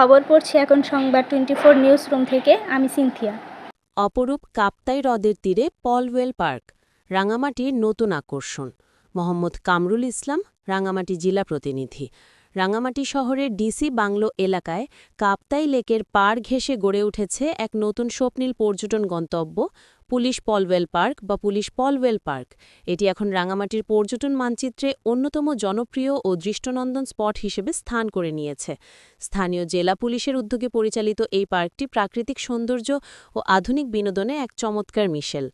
খবর পড়ছি এখন সংবাদ টোয়েন্টি ফোর নিউজ রুম থেকে। আমি সিনথিয়া। অপরূপ কাপ্তাই হ্রদের তীরে পলওয়েল পার্ক, রাঙামাটির নতুন আকর্ষণ। মোহাম্মদ কামরুল ইসলাম, রাঙামাটি জেলা প্রতিনিধি। রাঙামাটি শহরের ডিসি বাংলো এলাকায় কাপ্তাই লেকের পার ঘেঁষে গড়ে উঠেছে এক নতুন স্বপ্নীল পর্যটন গন্তব্য পুলিশ পলওয়েল পার্ক বা পুলিশ পলওয়েল পার্ক। এটি এখন রাঙামাটির পর্যটন মানচিত্রে অন্যতম জনপ্রিয় ও দৃষ্টনন্দন স্পট হিসেবে স্থান করে নিয়েছে। স্থানীয় জেলা পুলিশের উদ্যোগে পরিচালিত এই পার্কটি প্রাকৃতিক সৌন্দর্য ও আধুনিক বিনোদনে এক চমৎকার মিশেল।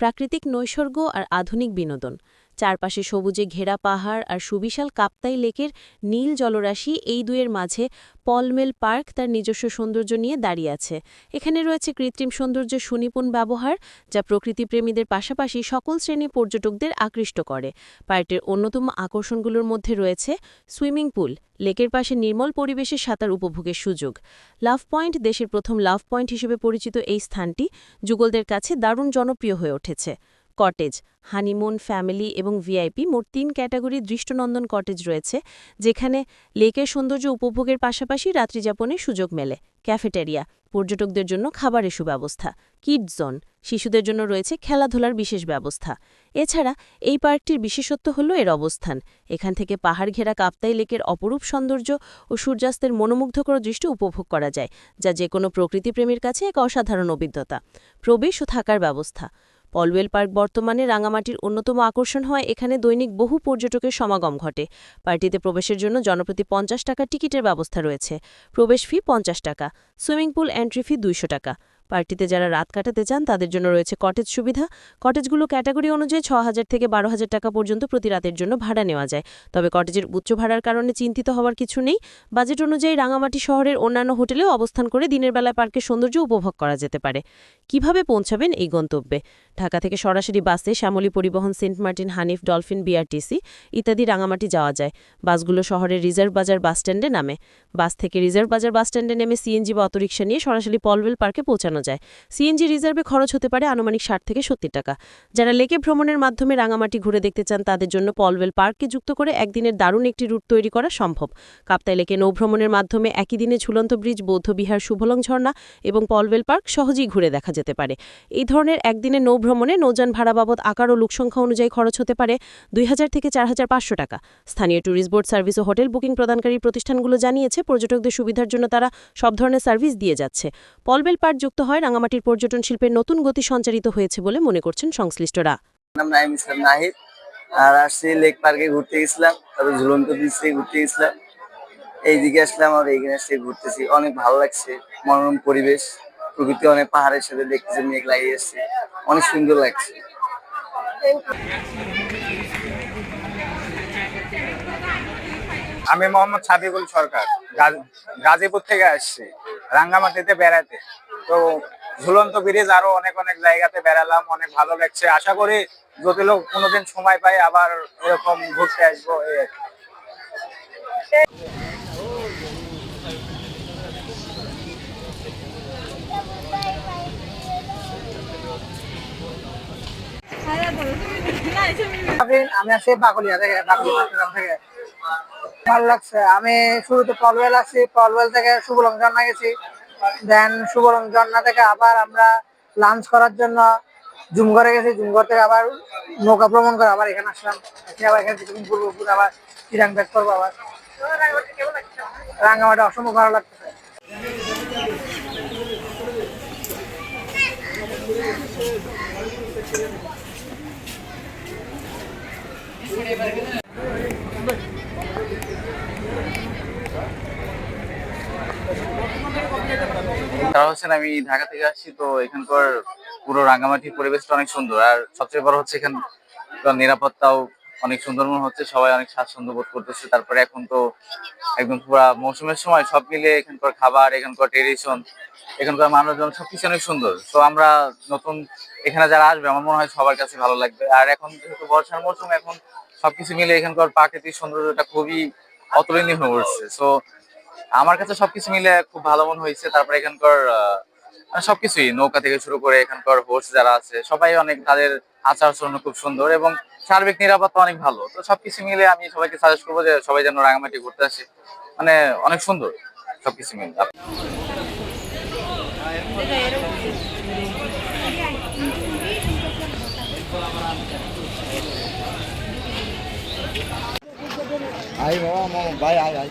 প্রাকৃতিক নৈসর্গ আর আধুনিক বিনোদন। চারপাশে সবুজে ঘেরা পাহাড় আর সুবিশাল কাপ্তাই লেকের নীল জলরাশি এই দুয়ের মাঝে পলমেল পার্ক তার নিজস্ব সৌন্দর্য নিয়ে দাঁড়িয়ে আছে। এখানে রয়েছে কৃত্রিম সৌন্দর্যের সুনিপুণ ব্যবহার, যা প্রকৃতিপ্রেমীদের পাশাপাশি সকল শ্রেণি পর্যটকদের আকৃষ্ট করে। পার্কটির অন্যতম আকর্ষণগুলোর মধ্যে রয়েছে সুইমিং পুল, লেকের পাশে নির্মল পরিবেশে সাঁতার উপভোগের সুযোগ। লাভ পয়েন্ট দেশের প্রথম লাভ পয়েন্ট হিসেবে পরিচিত এই স্থানটি যুগলদের কাছে দারুণ জনপ্রিয় হয়ে উঠেছে। কটেজ, হানিমুন, ফ্যামিলি এবং ভিআইপি মোট তিন ক্যাটাগরির দৃষ্টনন্দন কটেজ রয়েছে, যেখানে লেকের সৌন্দর্য উপভোগের পাশাপাশি রাত্রিযাপনের সুযোগ মেলে, ক্যাফেটেরিয়া, পর্যটকদের জন্য খাবারের সুব্যবস্থা কিডস জোন, শিশুদের জন্য রয়েছে খেলাধুলার বিশেষ ব্যবস্থা। এছাড়া এই পার্কটির বিশেষত্ব হল এর অবস্থান, এখান থেকে পাহাড় ঘেরা কাপ্তাই লেকের অপরূপ সৌন্দর্য ও সূর্যাস্তের মনোমুগ্ধকর দৃষ্টি উপভোগ করা যায়, যা যে কোনো প্রকৃতিপ্রেমীর কাছে এক অসাধারণ অভিজ্ঞতা। প্রবেশ ও থাকার ব্যবস্থা পলওয়েল পার্ক বর্তমানে রাঙামাটির অন্যতম আকর্ষণ হয় এখানে দৈনিক বহু পর্যটকের সমাগম ঘটে। পার্টিতে প্রবেশের জন্য জনপ্রতি পঞ্চাশ টাকা টিকিটের ব্যবস্থা রয়েছে। প্রবেশ ফি পঞ্চাশ টাকা, সুইমিং পুল এন্ট্রি ফি দুইশো টাকা। পার্টিতে যারা রাত কাটাতে চান তাদের জন্য রয়েছে কটেজ সুবিধা। কটেজগুলো ক্যাটাগরি অনুযায়ী ছ হাজার থেকে বারো হাজার টাকা পর্যন্ত প্রতি রাতের জন্য ভাড়া নেওয়া যায়। তবে কটেজের উচ্চ ভাড়ার কারণে চিন্তিত হওয়ার কিছু নেই। বাজেট অনুযায়ী রাঙামাটি শহরের অন্যান্য হোটেলেও অবস্থান করে দিনের বেলায় পার্কের সৌন্দর্য উপভোগ করা যেতে পারে। কীভাবে পৌঁছাবেন এই গন্তব্যে? ঢাকা থেকে সরাসরি বাসে Shyamoli Paribahan, Saint Martin, Hanif, Dolphin, BRTC ইত্যাদি রাঙামাটি যাওয়া যায়। বাসগুলো শহরের রিজার্ভ বাজার বাসস্ট্যান্ডে নামে। বাস থেকে রিজার্ভ বাজার বাসস্ট্যান্ডে নেমে সিএনজি বা অটোরিকশা নিয়ে সরাসরি পলওয়েল পার্কে পৌঁছানো যায়। সিএনজি রিজার্ভে খরচ হতে পারে আনুমানিক ষাট থেকে সত্তর টাকা। যারা লেকে ভ্রমণের মাধ্যমে রাঙামাটি ঘুরে দেখতে চান, তাদের জন্য পলওয়েল পার্ককে যুক্ত করে একদিনের দারুণ একটি রুট তৈরি করা সম্ভব। কাপ্তাই লেকে নৌভ্রমণের মাধ্যমে একই দিনে ঝুলন্ত ব্রিজ বৌদ্ধবিহার শুভলং ঝর্ণা এবং পলওয়েল পার্ক সহজেই ঘুরে দেখা যেতে পারে। এই ধরনের একদিনের নৌভ্রমণে নৌযান ভাড়া বাবদ আকার ও লোকসংখ্যা অনুযায়ী খরচ হতে পারে দুই হাজার থেকে চার হাজার পাঁচশো টাকা। স্থানীয় ট্যুরিস্ট বোর্ড সার্ভিস ও হোটেল বুকিং প্রদানকারী প্রতিষ্ঠানগুলো জানিয়েছে, পর্যটকদের সুবিধার জন্য তারা সব ধরনের সার্ভিস দিয়ে যাচ্ছে। পলবেল পার্ক যুক্ত হয়, রাঙামাটির পর্যটন শিল্পের নতুন গতি সঞ্চারিত হয়েছে বলে মনে করছেন সংশ্লিষ্টরা। আর আসছি লেক পার্কে ঘুরতে গেছিলাম, তারপর ঝুলন্ত বিচ ঘুরতে গেছিলাম। এইদিকে আসলাম আর এইখানে এসে ঘুরতেছি। অনেক ভালো লাগছে, মনোরম পরিবেশ। প্রকৃতি অনেক পাহাড়ের সাথে দেখতেছে, মেঘ লাগিয়ে এসছে অনেক সুন্দর লাগছে। আমি মোহাম্মদ সাদিকুল সরকার, গাজ- গাজীপুর থেকে আসছি রাঙ্গামাটিতে বেড়াতে। তো ঝুলন্ত ব্রিজ আরও অনেক অনেক জায়গাতে বেড়ালাম, অনেক ভালো লাগছে। আশা করি যদি লোক কোনোদিন সময় পাই আবার এরকম ঘুরতে আসব আমি আছি বাকুলিয়া থেকে বাকুলিয়া থেকে। ভালো লাগছে। আমি শুরুতে পলওয়েল আছি, পলওয়েল থেকে ঝর্ণা গেছি। দেন সুবলং ঝর্ণা থেকে আবার আমরা লাঞ্চ করার জন্য জুমঘরে গেছি, জুমঘর থেকে আবার নৌকা ভ্রমণ করে আবার এখানে আসলাম। আবার এখানে কিছুদিন ঘুরবো ঘুরে আবার চিরাং ব্যাক করব আবার। রাঙ্গামাটি অসম্ভব ভালো লাগতেছে। তারা হচ্ছেন আমি ঢাকা থেকে আসছি, তো এখানকার পুরো রাঙ্গামাটির পরিবেশটা অনেক সুন্দর। আর সবচেয়ে বড় হচ্ছে এখানকার নিরাপত্তাও অনেক সুন্দর মনে হচ্ছে, সবাই অনেক স্বাচ্ছন্দ্য বোধ করতেছে। তারপরে এখন তো একদম পুরো মৌসুমের সময় সব মিলে এখানকার খাবার, এখানকার ট্রেডিশন এখানকার মানুষজন সবকিছু অনেক সুন্দর। তো আমরা নতুন এখানে যারা আসবে, আমার মনে হয় সবার কাছে ভালো লাগবে। আর এখন যেহেতু বর্ষার মৌসুম, এখন সবকিছু মিলে এখানকার প্রাকৃতিক সৌন্দর্যটা খুবই অতুলনীয় হয়ে উঠছে। তো আমার কাছে সবকিছু মিলে খুব ভালো মনে হয়েছে। তারপরে এখানকার মানে সবকিছুই, নৌকা থেকে শুরু করে এখানকার হোর্স যারা আছে, সবাই অনেক তাদের আচার আচরণ খুব সুন্দর এবং সার্বিক নিরাপত্তা অনেক ভালো। তো সবকিছু মিলে আমি সবাইকে সাজেস্ট করব যে সবাই যেন রাঙামাটি ঘুরতে আসে। মানে অনেক সুন্দর সবকিছু মিলে। আই বাবা ভাই, আয় আয়।